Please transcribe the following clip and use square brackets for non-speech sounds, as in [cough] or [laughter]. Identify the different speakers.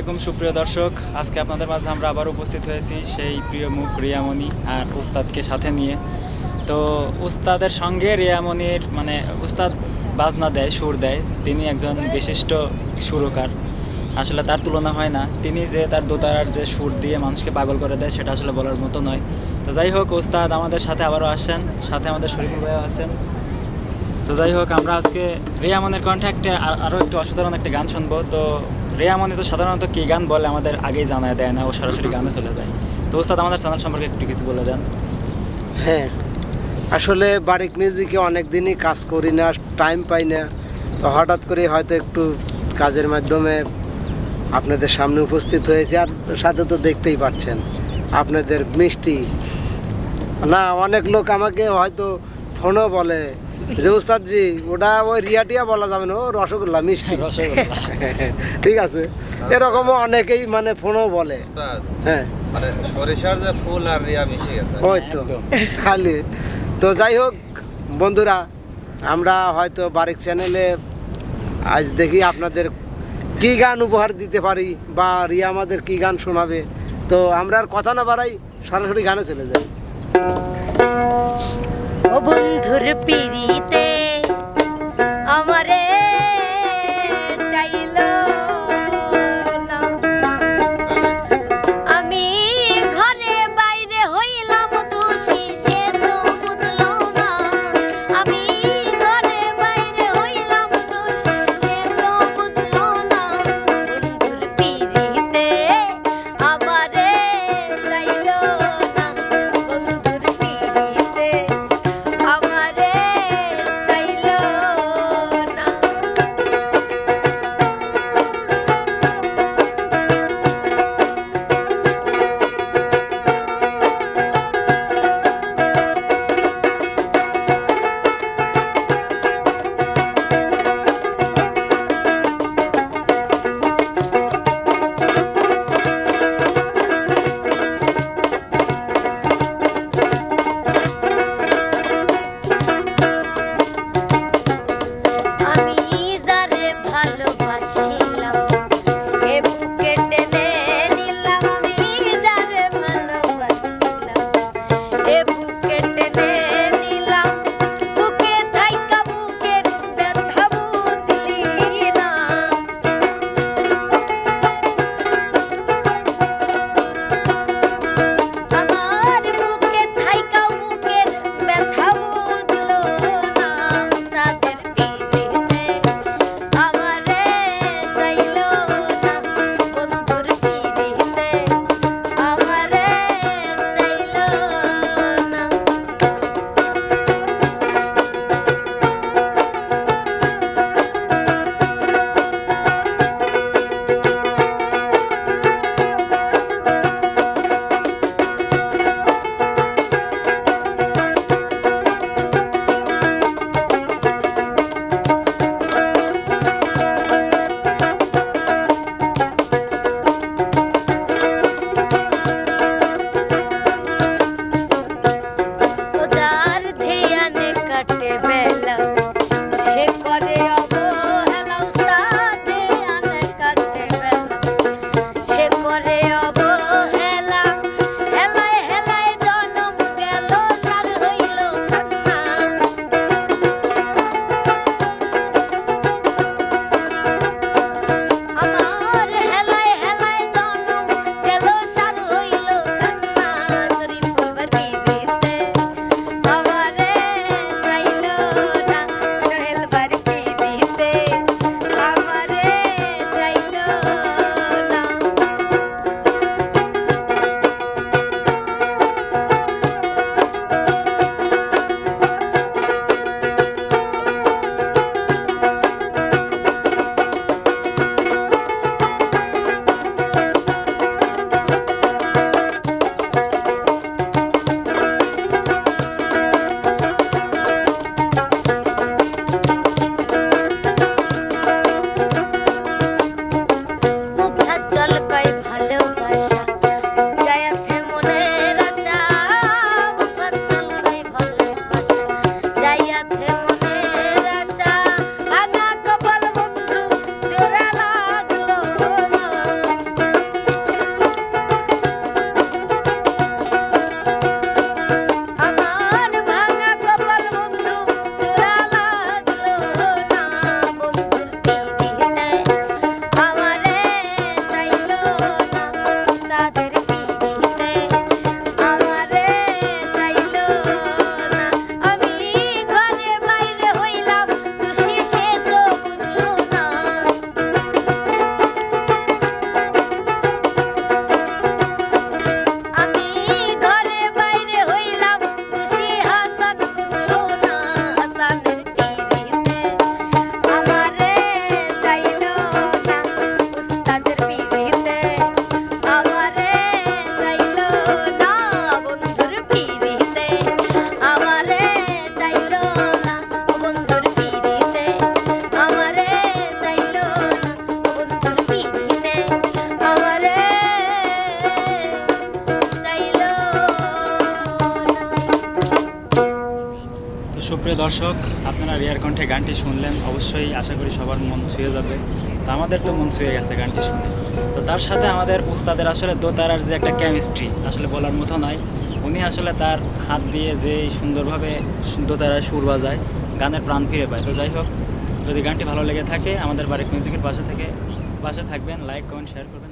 Speaker 1: আলাইকুম, সুপ্রিয় দর্শক। আজকে আপনাদের মাঝে আমরা আবার উপস্থিত হয়েছি সেই প্রিয় মুখ রিয়ামণি আর উস্তাদকে সাথে নিয়ে। তো উস্তাদের সঙ্গে রিয়ামণির মানে উস্তাদ বাজনা দেয়, সুর দেয়। তিনি একজন বিশিষ্ট সুরকার। আসলে তার তুলনা হয় না। তিনি যে তার দোতারার যে সুর দিয়ে মানুষকে পাগল করে দেয়, সেটা আসলে বলার মতো নয়। তো যাই হোক, উস্তাদ আমাদের সাথে আবারও আসেন। সাথে আমাদের শরীফুল ভাইও আছেন। তো যাই হোক আমরা আজকে রিয়ামনের কণ্ঠে একটা আর- আরও একটু অসাধারণ একটা গান শুনব। তো রিয়ামনি তো সাধারণত কী গান বলে আমাদের আগেই জানায় দেয় না ও সরাসরি গানে চলে যায়। তো ওস্তাদ আমাদের চ্যানেল সম্পর্কে একটু কিছু বলে দেন।
Speaker 2: হ্যাঁ আসলে বারিক মিউজিকে অনেক দিনই কাজ করি না টাইম পাই না। তো হঠাৎ করে হয়তো একটু কাজের মাধ্যমে আপনাদের সামনে উপস্থিত হয়েছে আর সাথে তো দেখতেই পাচ্ছেন আপনাদের মিষ্টি। না অনেক লোক আমাকে হয়তো ফোনও বলে যে ওটা ওই রিয়াটিয়া বলা যাবে না ও রসগোল্লা মিষ্টি।
Speaker 1: রসগোল্লা। [laughs]
Speaker 2: ঠিক আছে। এরকমও অনেকেই মানে ফোনও বলে। হ্যাঁ।
Speaker 3: মানে সরিষার যে ফুল আর রিয়া মিশে গেছে।
Speaker 2: ওই তো খালি। তো যাই হোক বন্ধুরা আমরা হয়তো বারিক চ্যানেলে আজ দেখি আপনাদের কি গান উপহার দিতে পারি বা রিয়া আমাদের কি গান শোনাবে। তো আমরা আর কথা না বাড়াই সরাসরি গানে চলে যাই।
Speaker 4: ও বন্ধুর পিড়িতে আমারে
Speaker 1: সুপ্রিয় দর্শক, আপনারা রিয়ার কণ্ঠে গানটি শুনলেন, অবশ্যই আশা করি সবার মন ছুঁয়ে যাবে। তো আমাদের তো মন ছুঁয়ে গেছে গানটি শুনে। তো তার সাথে আমাদের উস্তাদের আসলে দোতারার যে একটা কেমিস্ট্রি আসলে বলার মতো নয় উনি আসলে তার হাত দিয়ে যে সুন্দরভাবে দোতারায় সুর বাজায়, গানের প্রাণ ফিরে পায়। তো যাই হোক, যদি গানটি ভালো লেগে থাকে, আমাদের বারেক মিউজিকের পাশে থেকে পাশে থাকবেন লাইক কমেন্ট শেয়ার করবেন।